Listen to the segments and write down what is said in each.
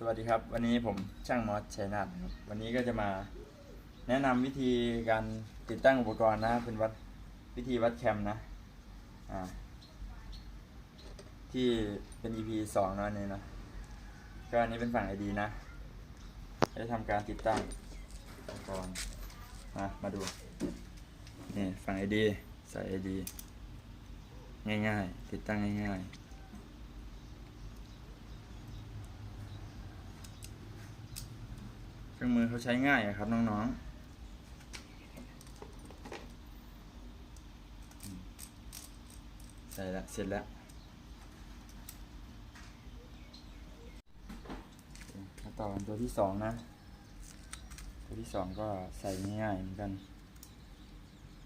สวัสดีครับ วันนี้ผมช่างมอสชัยนาทครับวันนี้ก็จะมาแนะนำวิธีการติดตั้งอุปกรณ์นะเป็นวัดวิธีวัดแคมนะอ่าที่เป็น EP สองเนอะนนี้นะก็อันนี้เป็นฝั่ง ID นะจะทำการติดตั้งอุปกรณ์มามาดูนี่ฝั่ง ID ใส่ ID ง่ายๆ ติดตั้งง่ายๆ เค รื่องมือเขาใช้ง่ายครับน้องๆ ใส่ละเสร็จแล้วมาต่อตัวที่สองนะ ตัวที่สองก็ใส่ง่ายเหมือนกัน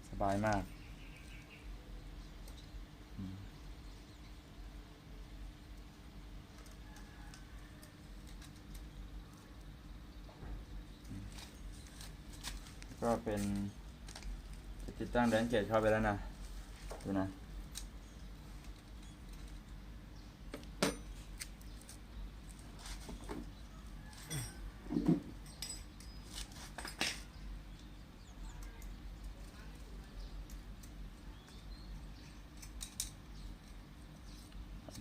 สบายมาก ก็เป็นจะติดตั้งแดนเกตเข้าไปแล้วนะ ดูนะ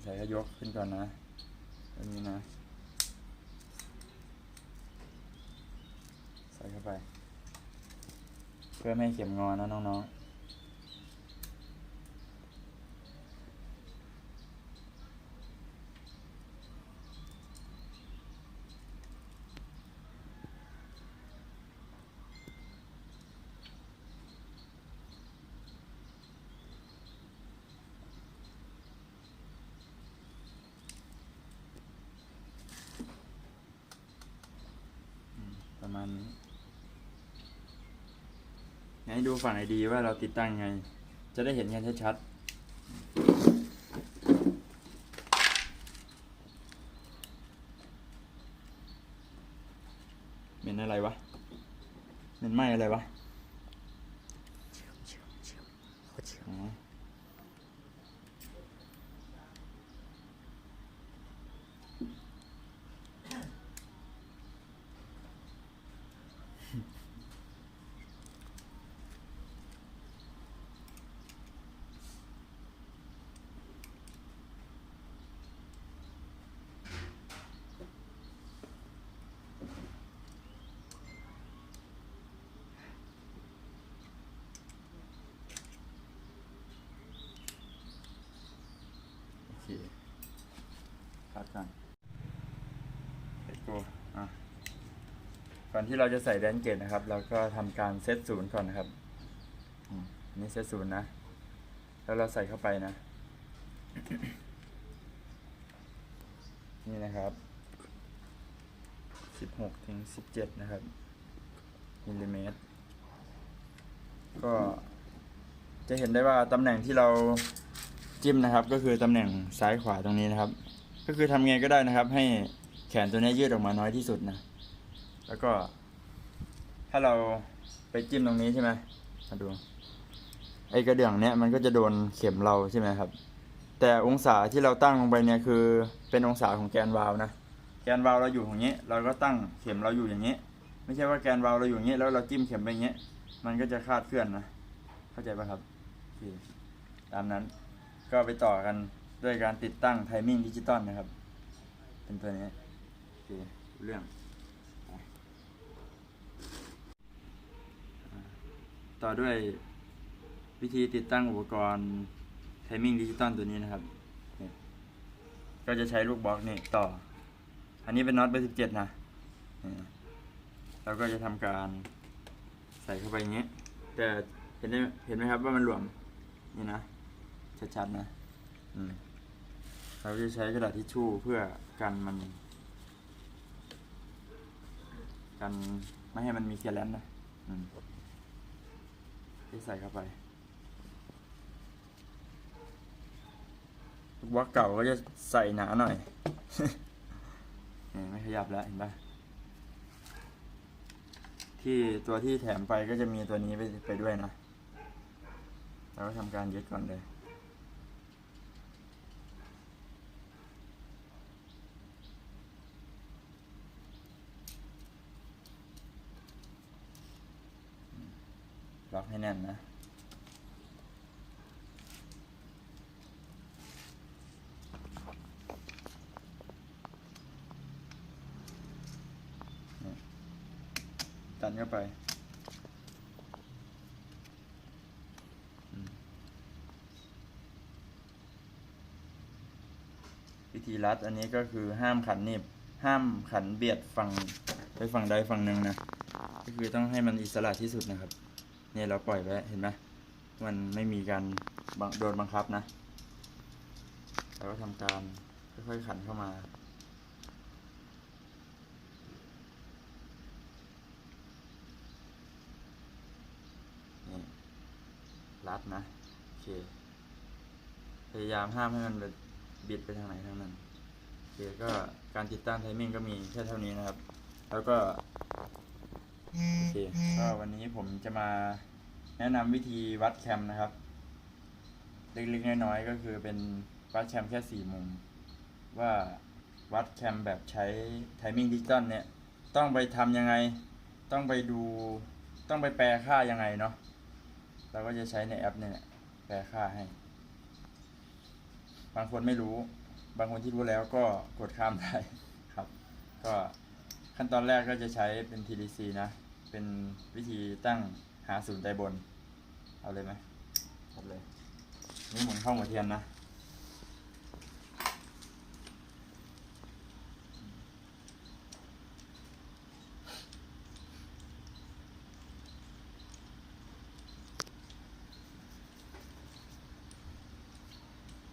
ใส่ยกขึ้นก่อนนะอันนี้นะ ใส่เข้าไป เพื่อไม่ให้เข็มงอนะน้องๆประมาณนี้ ให้ดูฝั่งไอดีว่าเราติดตั้งไง จะได้เห็นกันชัดๆเหม็นอะไรวะเหม็นไหมอะไรวะอ๋อโอเค พักกันเอ็กโกอะก่อนที่เราจะใส่แดนเกตนะครับ เราก็ทำการเซตศูนย์ก่อนนะครับอันนี่เซตศูนย์นะ แล้วเราใส่เข้าไปนะ นี่นะครับสิบหกถึงสิบเจ็ดนะครับมิลลิเมตร ก็จะเห็นได้ว่าตำแหน่งที่เรา จิ้มนะครับ ก็คือตำแหน่งซ้ายขวาตรงนี้นะครับ ก็คือทำไงก็ได้นะครับ ให้แขนตัวนี้ยืดออกมาน้อยที่สุดนะ แล้วก็ ถ้าเราไปจิ้มตรงนี้ใช่ไหมมาดู ไอ้กระเดื่องเนี้ยมันก็จะโดนเข็มเราใช่ไหมครับ แต่องศาที่เราตั้งลงไปเนี่ยคือเป็นองศาของแกนวาล์วนะ แกนวาล์วเราอยู่อย่างนี้ เราก็ตั้งเข็มเราอยู่อย่างนี้ ไม่ใช่ว่าแกนวาล์วเราอยู่อย่างนี้ แล้วเราจิ้มเข็มไปอย่างนี้ มันก็จะคลาดเคลื่อนนะ เข้าใจป่ะครับตามนั้น ก็ไปต่อกันด้วยการติดตั้งไทมิ่งดิจิตอลนะครับ เป็นตัวนี้โอเคเรื่อง ต่อด้วยวิธีติดตั้งอุปกรณ์ไทมิ่งดิจิตอลตัวนี้นะครับ ก็จะใช้ลูกบล็อกนี่ต่อ อันนี้เป็นน็อตเบอร์สิบเจ็ดนะเราก็จะทำการใส่เข้าไปอย่างนี้แต่เห็นได้เห็นไหมครับว่ามันหลวมนี่นะ ชัดๆนะอืมเราจะใช้กระดาษทิชชู่เพื่อกันมัน กันไม่ให้มันมีเคลียร์แลนด์นะอืมที่ใส่เข้าไปลูกบล็อกเก่าก็จะใส่หนาหน่อยนี่ไม่ขยับแล้วเห็นปะที่ตัวที่แถมไปก็จะมีตัวนี้ไปไปด้วยนะเราก็ทำการยึดก่อนเลย ให้แน่นนะ ดันเข้าไปวิธีรัดอันนี้ก็คือห้ามขันนีบห้ามขันเบียดฝั่งไปฝั่งใดฝั่งหนึ่งนะ ก็คือต้องให้มันอิสระที่สุดนะครับ เนี่ยเราปล่อยไว้เห็นไหมมันไม่มีการบังโดนบังคับนะเราก็ทำการค่อยๆขันเข้ามา รัดนะ โอเค พยายามห้ามให้มันบิดไปทางไหนทางนั้น โอเค ก็การติดตั้งไทมิ่งก็มีแค่เท่านี้นะครับ แล้วก็ โอเคก็วันนี้ผมจะมาแนะนำวิธีวัดแคมนะครับ เล็กๆน้อยๆก็คือเป็นวัดแคมแค่สี่มุม ว่าวัดแคมแบบใช้ไทมิ่งดิจิตอลเนี่ย ต้องไปทำยังไง ต้องไปดู ต้องไปแปลค่ายังไงเนาะเราก็จะใช้ในแอปเนี่ยแปลค่าให้ บางคนไม่รู้ บางคนที่รู้แล้วก็กดข้ามได้ครับ ก็ ขั้นตอนแรกก็จะใช้เป็น TDC นะ เป็นวิธีตั้งหาศูนย์ใจบน เอาเลยไหมเอาเลย นี่หมุนเข้าหัวเทียนนะ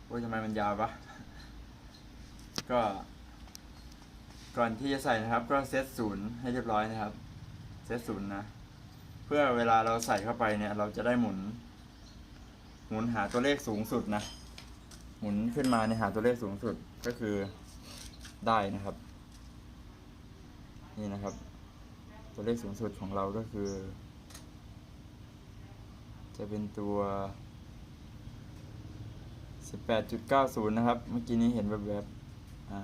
โอ้ยทำไมมันยาวปะ ก็ ก่อนที่จะใส่นะครับ ก็เซตศูนย์ให้เรียบร้อยนะครับ เซตศูนย์นะ เพื่อเวลาเราใส่เข้าไปเนี่ย เราจะได้หมุน หมุนหาตัวเลขสูงสุดนะ หมุนขึ้นมาในหาตัวเลขสูงสุดก็คือได้นะครับ นี่นะครับ ตัวเลขสูงสุดของเราก็คือ จะเป็นตัว18.90 นะครับ เมื่อกี้นี้เห็นแบบแบบๆอ่า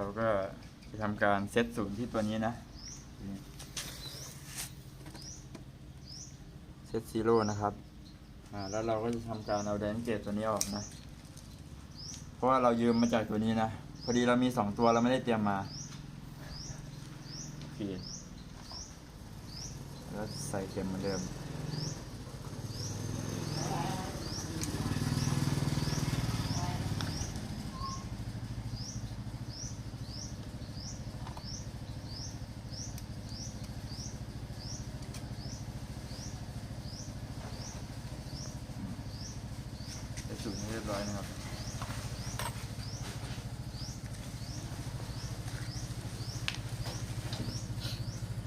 เราก็จะทำการเซตศูนย์ที่ตัวนี้นะ เซตซีโร่นะครับ อ่า แล้วเราก็จะทำการเอาแดนเกตตัวนี้ออกนะ เพราะว่าเรายืมมาจากตัวนี้นะ พอดีเรามีสองตัวเราไม่ได้เตรียมมาโอเคแล้วใส่เข็มเหมือนเดิม รียบร้อยนะครับ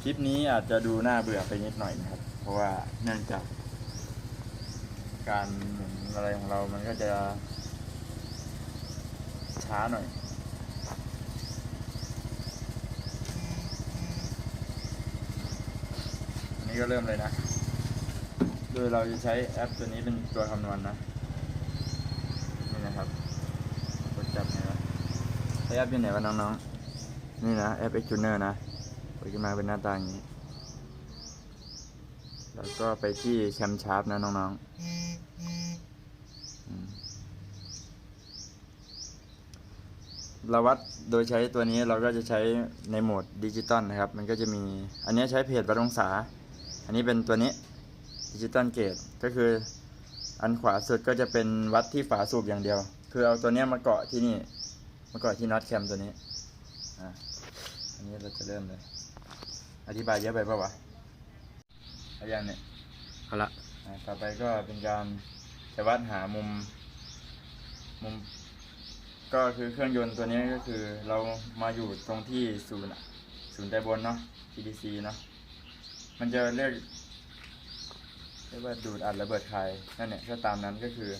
คลิปนี้อาจจะดูน่าเบื่อไปนิดหน่อยนะครับ เพราะว่าเนื่องจาก การหมุนอะไรของเรามันก็จะ ช้าหน่อยอันนี้ก็เริ่มเลยนะ โดยเราจะใช้แอปตัวนี้เป็นตัวคำนวณนนะ นะครับกดจับเนี่ยนะใช้แอปอยู่ไหนวะน้องๆ นี่นะแอป X Tuner นะเปิดขึ้นมาเป็นหน้าตาอย่างนี้ แล้วก็ไปที่แคมชาร์ปนะน้องๆ เราวัดโดยใช้ตัวนี้เราก็จะใช้ในโหมดดิจิตอลนะครับ มันก็จะมี อันนี้ใช้เพจวัดองศา อันนี้เป็นตัวนี้ดิจิตอลเกตก็คือ อันขวาสุดก็จะเป็นวัดที่ฝาสูบอย่างเดียว คือเอาตัวเนี้ยมาเกาะที่นี่ มาเกาะที่น็อตแคมตัวนี้อ่าอันนี้เราจะเริ่มเลย อธิบายเยอะไปปะวะเอายังเนี่ยเอาละอ่าต่อไปก็เป็นการจะวัดหามุม มุม ก็คือเครื่องยนต์ตัวนี้ก็คือเรามาอยู่ตรงที่ศูนย์ศูนย์ไตบนเนาะ TDC เนาะ มันจะเรียกเรียกว่าดูดอัดระเบิดคายนั่นเนี่ยก็ตามนั้นก็คือ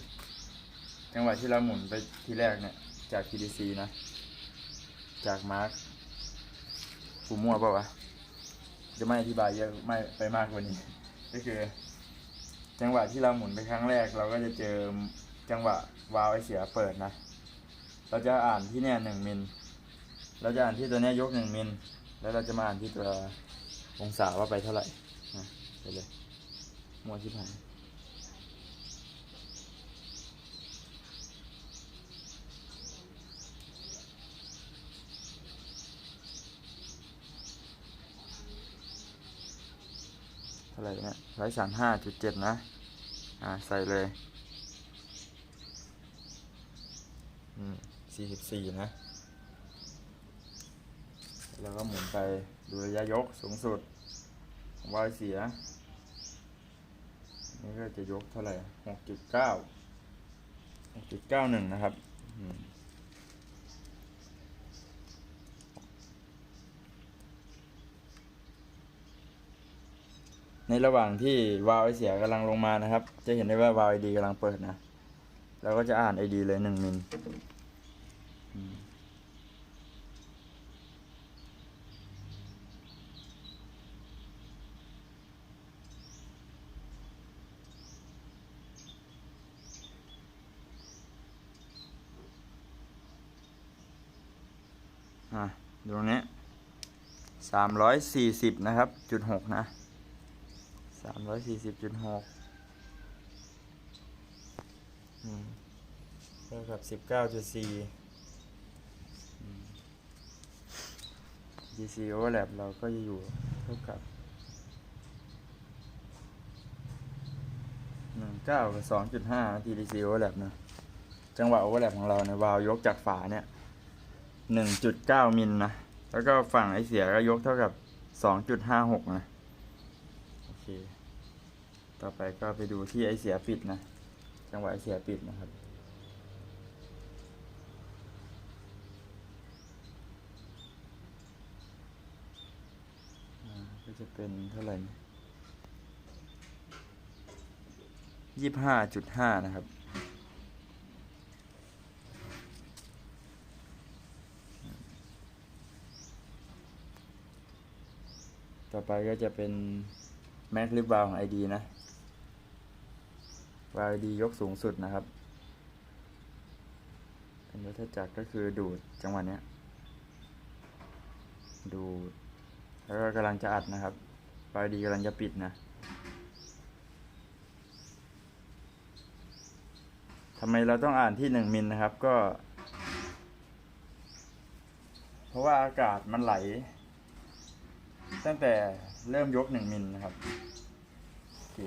จังหวะที่เราหมุนไปทีแรกเนี่ย จาก TDC นะ จากมาร์คกูมั่วเปล่าวะจะไม่อธิบายเยอะไม่ไปมากกว่านี้ ก็คือ จังหวะที่เราหมุนไปครั้งแรก เราก็จะเจอจังหวะวาล์วไอเสียเปิดนะ เราจะอ่านที่เนี่ยหนึ่งมิลเราจะอ่านที่ตัวเนี้ยยกหนึ่งมิลแล้วเราจะมาอ่านที่ตัวองศาว่าไปเท่าไหร่นะไปเลย มัวชิบหายเท่าไหร่เนี่ยร้อยสามห้าจุดเจ็ดนะ อ่า ใส่เลย อืมสี่สิบสี่นะ แล้วก็หมุนไปดูระยะยกสูงสุดของวายเสีย นี่ก็จะยกเท่าไหร่หกจุดเก้าหกจุดเก้าหนึ่งนะครับในระหว่างที่วาล์วไอเสียกำลังลงมานะครับ จะเห็นได้ว่าวาล์วไอดีกำลังเปิดนะ เราก็จะอ่านไอดีเลยหนึ่งมิล อืมอะดูตรงนี้สามร้อยสี่สิบนะครับจุดหกนะสามร้อยสี่สิบจุดหกเท่ากับสิบเก้าจุดสี่ DC overlap เราก็จะอยู่เท่ากับหนึ่งเก้ากับสองจุดห้า TDC overlap นะ จังหวะ overlap ของเราในยวาวยกจากฝาเนี่ย หนึ่งจุดเก้ามิลนะ แล้วก็ฝั่งไอเสียก็ยกเท่ากับสองจุดห้าหกนะ โอเค ต่อไปก็ไปดูที่ไอเสียปิดนะ จังหวะไอเสียปิดนะครับ ก็จะเป็นเท่าไหร่ยี่ห้าจุดห้านะครับ ไปก็จะเป็นแม็กลิบวาของ ID นะวาว ID ยกสูงสุดนะครับ เป็นวัฏจักรก็คือดูดจังหวะเนี้ยดูด แล้วก็กำลังจะอัดนะครับวาว ID กำลังจะปิดนะทำไมเราต้องอ่านที่หนึ่งมิลนะครับก็ เพราะว่าอากาศมันไหล ตั้งแต่เริ่มยกหนึ่งมิลนะครับโอเค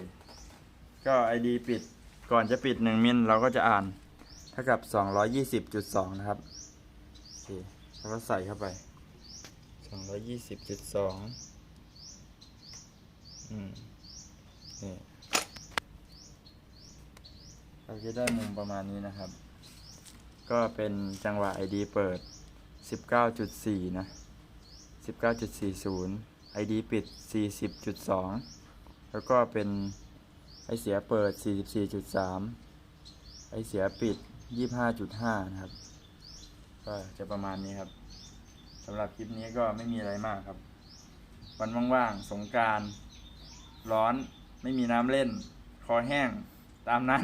ก็ ID ปิดก่อนจะปิดหนึ่งมิลเราก็จะอ่านเท่ากับสองร้อยยี่สิบจุดสองนะครับโอเคแล้วก็ใส่เข้าไปสองร้อยยี่สิบจุดสองอืมนี่เราจะได้มุมประมาณนี้นะครับ ก็เป็นจังหวะ ID เปิดสิบเก้าจุดสี่นะ 19.40 ID ปิด 40.2 แล้วก็เป็นไอเสียเปิด 44.3 ไอเสียปิด 25.5 นะครับ ก็จะประมาณนี้ครับสำหรับคลิปนี้ก็ไม่มีอะไรมากครับ วันว่างๆ สงการร้อน ไม่มีน้ำเล่น คอแห้ง ตามนั้น